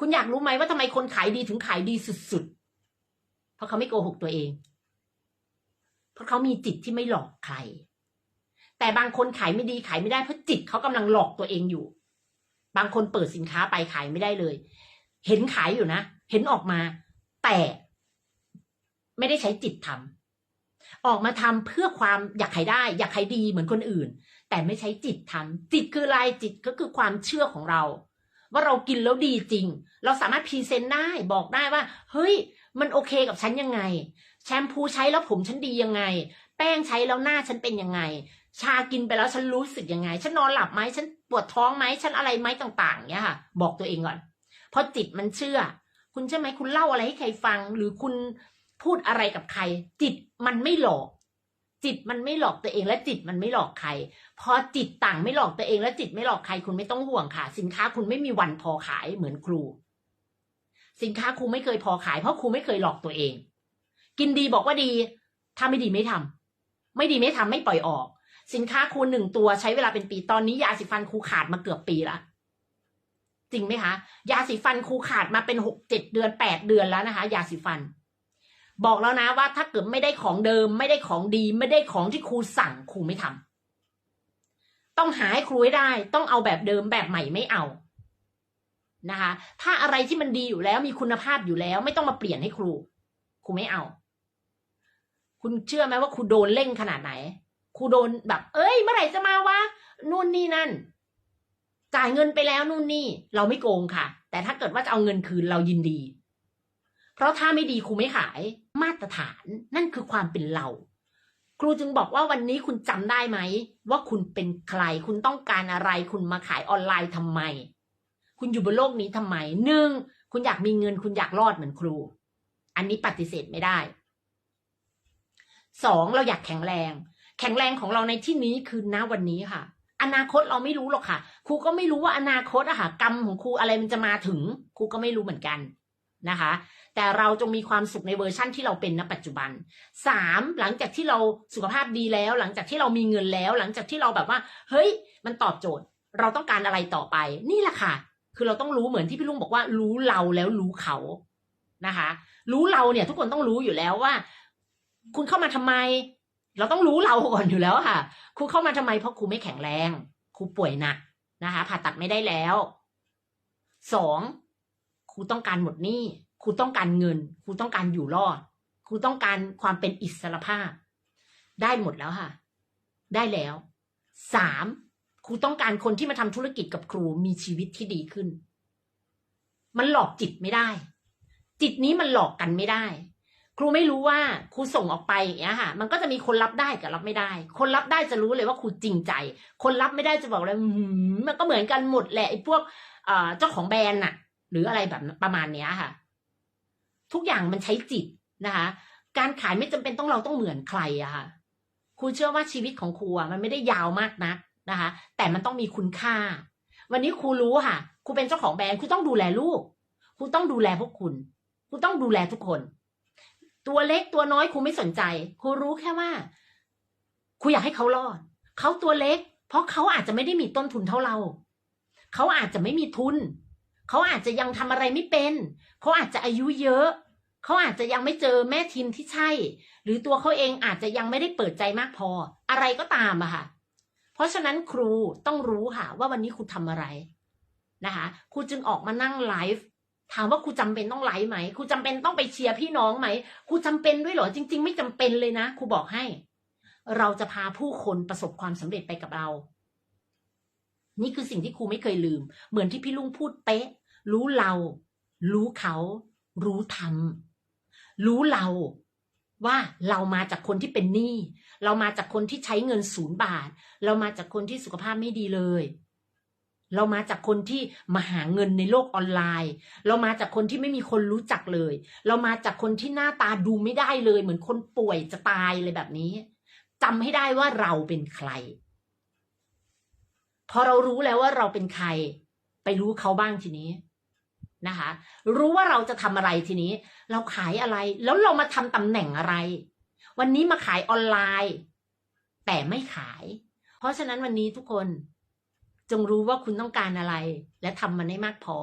คุณอยากรู้ไหมว่าทำไมคนขายดีถึงขายดีสุดๆ เพราะเขาไม่โกหกตัวเอง เพราะเขามีจิตที่ไม่หลอกใคร แต่บางคนขายไม่ดีขายไม่ได้เพราะจิตเขากำลังหลอกตัวเองอยู่ บางคนเปิดสินค้าไปขายไม่ได้เลย เห็นขายอยู่นะ เห็นออกมา แต่ไม่ได้ใช้จิตทำออกมาทำเพื่อความอยากขายได้ อยากขายดีเหมือนคนอื่น แต่ไม่ใช้จิตทำจิตคืออะไรจิตก็คือความเชื่อของเรา ว่าเรากินแล้วดีจริง เราสามารถพรีเซนต์ได้บอกได้ว่า เฮ้ย มันโอเคกับฉันยังไง แชมพูใช้แล้วผมฉันดียังไง แป้งใช้แล้วหน้าฉันเป็นยังไง ชากินไปแล้วฉันรู้สึกยังไง ฉันนอนหลับไหมฉันปวดท้องไหมฉันอะไรไหมต่าง ๆ เนี้ยค่ะ บอกตัวเองก่อนเพราะจิตมันเชื่อ คุณเชื่อไหมคุณเล่าอะไรให้ใครฟัง หรือคุณพูดอะไรกับใคร จิตมันไม่หลอก จิตมันไม่หลอกตัวเองและจิตมันไม่หลอกใคร พอจิตต่างไม่หลอกตัวเองและจิตไม่หลอกใครคุณไม่ต้องห่วงค่ะ สินค้าคุณไม่มีวันพอขายเหมือนครู สินค้าครูไม่เคยพอขาย เพราะครูไม่เคยหลอกตัวเอง กินดีบอกว่าดีถ้าไม่ดีไม่ทำไม่ดีไม่ทำไม่ปล่อยออก สินค้าครูหนึ่งตัวใช้เวลาเป็นปีตอนนี้ยาสีฟันครูขาดมาเกือบปีละจริงไหมคะ ยาสีฟันครูขาดมาเป็นหกเจ็ดเดือนแปดเดือนแล้วนะคะ ยาสีฟัน บอกแล้วนะว่าถ้าเกิดไม่ได้ของเดิม ไม่ได้ของดี ไม่ได้ของที่ครูสั่งครูไม่ทำต้องหาให้ครูให้ได้ ต้องเอาแบบเดิมแบบใหม่ไม่เอานะคะ ถ้าอะไรที่มันดีอยู่แล้วมีคุณภาพอยู่แล้ว ไม่ต้องมาเปลี่ยนให้ครู ครูไม่เอา คุณเชื่อไหมว่าครูโดนเร่งขนาดไหนครูโดนแบบ เอ้ย เมื่อไหร่จะมาวะนู่นนี่นั่น จ่ายเงินไปแล้วนู่นนี่ เราไม่โกงค่ะ แต่ถ้าเกิดว่าจะเอาเงินคืนเรายินดี เพราะถ้าไม่ดีครูไม่ขาย มาตรฐานนั่นคือความเป็นเรา ครูจึงบอกว่าวันนี้คุณจำได้ไหม ว่าคุณเป็นใคร คุณต้องการอะไร คุณมาขายออนไลน์ทำไม คุณอยู่บนโลกนี้ทำไมหนึ่งคุณอยากมีเงิน คุณอยากรอดเหมือนครู อันนี้ปฏิเสธไม่ได้สองเราอยากแข็งแรง แข็งแรงของเราในที่นี้คือณวันนี้ค่ะ อนาคตเราไม่รู้หรอกค่ะ ครูก็ไม่รู้ว่าอนาคตอะค่ะกรรมของครูอะไรมันจะมาถึง ครูก็ไม่รู้เหมือนกัน นะคะ แต่เราจงมีความสุขในเวอร์ชั่นที่เราเป็นณปัจจุบันสามหลังจากที่เราสุขภาพดีแล้ว หลังจากที่เรามีเงินแล้ว หลังจากที่เราแบบว่า เฮ้ย มันตอบโจทย์ เราต้องการอะไรต่อไป นี่แหละค่ะ คือเราต้องรู้เหมือนที่พี่ลุงบอกว่า รู้เราแล้วรู้เขานะคะ รู้เราเนี่ยทุกคนต้องรู้อยู่แล้วว่า คุณเข้ามาทำไม เราต้องรู้เราก่อนอยู่แล้วค่ะครูเข้ามาทำไมเพราะครูไม่แข็งแรงครูป่วยหนักนะคะ ผ่าตัดไม่ได้แล้วสอง รูต้องการหมดหนี้ครูต้องการเงินครูต้องการอยู่รอดครูต้องการความเป็นอิสรภาพ ได้หมดแล้วค่ะ ได้แล้วสามครูต้องการคนที่มาทำธุรกิจกับครูมีชีวิตที่ดีขึ้น มันหลอกจิตไม่ได้ จิตนี้มันหลอกกันไม่ได้ ครูไม่รู้ว่าครูส่งออกไปอย่างเงี้ยค่ะ มันก็จะมีคนรับได้กับรับไม่ได้ คนรับได้จะรู้เลยว่าครูจริงใจ คนรับไม่ได้จะบอกเลยมันก็เหมือนกันหมดแหละไอ้พวกเอ่อเจ้าของแบรนด์น่ะ หรืออะไรแบบประมาณเนี้ยค่ะ ทุกอย่างมันใช้จิตนะคะ การขายไม่จำเป็นต้องเราต้องเหมือนใครอะค่ะครูเชื่อว่าชีวิตของครูอะมันไม่ได้ยาวมากนักนะคะ แต่มันต้องมีคุณค่า วันนี้ครูรู้ค่ะครูเป็นเจ้าของแบรนด์ครูต้องดูแลลูกครูต้องดูแลพวกคุณครูต้องดูแลทุกคน ตัวเล็กตัวน้อยครูไม่สนใจครูรู้แค่ว่าครูอยากให้เขารอดเขาตัวเล็ก เพราะเขาอาจจะไม่ได้มีต้นทุนเท่าเรา เขาอาจจะไม่มีทุน เขาอาจจะยังทำอะไรไม่เป็น เขาอาจจะอายุเยอะ เขาอาจจะยังไม่เจอแม่ทีมที่ใช่ หรือตัวเขาเองอาจจะยังไม่ได้เปิดใจมากพอ อะไรก็ตามอะค่ะ เพราะฉะนั้นครูต้องรู้ค่ะว่าวันนี้ครูทำอะไรนะคะครูจึงออกมานั่งไลฟ์ถามว่าครูจำเป็นต้องไลฟ์ไหมครูจำเป็นต้องไปเชียร์พี่น้องไหมครูจำเป็นด้วยเหรอจริง ๆ ไม่จำเป็นเลยนะครูบอกให้ เราจะพาผู้คนประสบความสำเร็จไปกับเรา นี่คือสิ่งที่ครูไม่เคยลืม เหมือนที่พี่ลุงพูดเป๊ะ รู้เรา รู้เขา รู้ทำรู้เราว่าเรามาจากคนที่เป็นหนี้ เรามาจากคนที่ใช้เงินศูนย์บาท เรามาจากคนที่สุขภาพไม่ดีเลย เรามาจากคนที่มาหาเงินในโลกออนไลน์ เรามาจากคนที่ไม่มีคนรู้จักเลย เรามาจากคนที่หน้าตาดูไม่ได้เลย เหมือนคนป่วยจะตายเลยแบบนี้จำให้ได้ว่าเราเป็นใคร พอเรารู้แล้วว่าเราเป็นใคร ไปรู้เขาบ้างทีนี้นะคะ รู้ว่าเราจะทำอะไรทีนี้ เราขายอะไร แล้วเรามาทำตำแหน่งอะไร วันนี้มาขายออนไลน์ แต่ไม่ขาย เพราะฉะนั้นวันนี้ทุกคนจงรู้ว่าคุณต้องการอะไร และทำมันให้มากพอ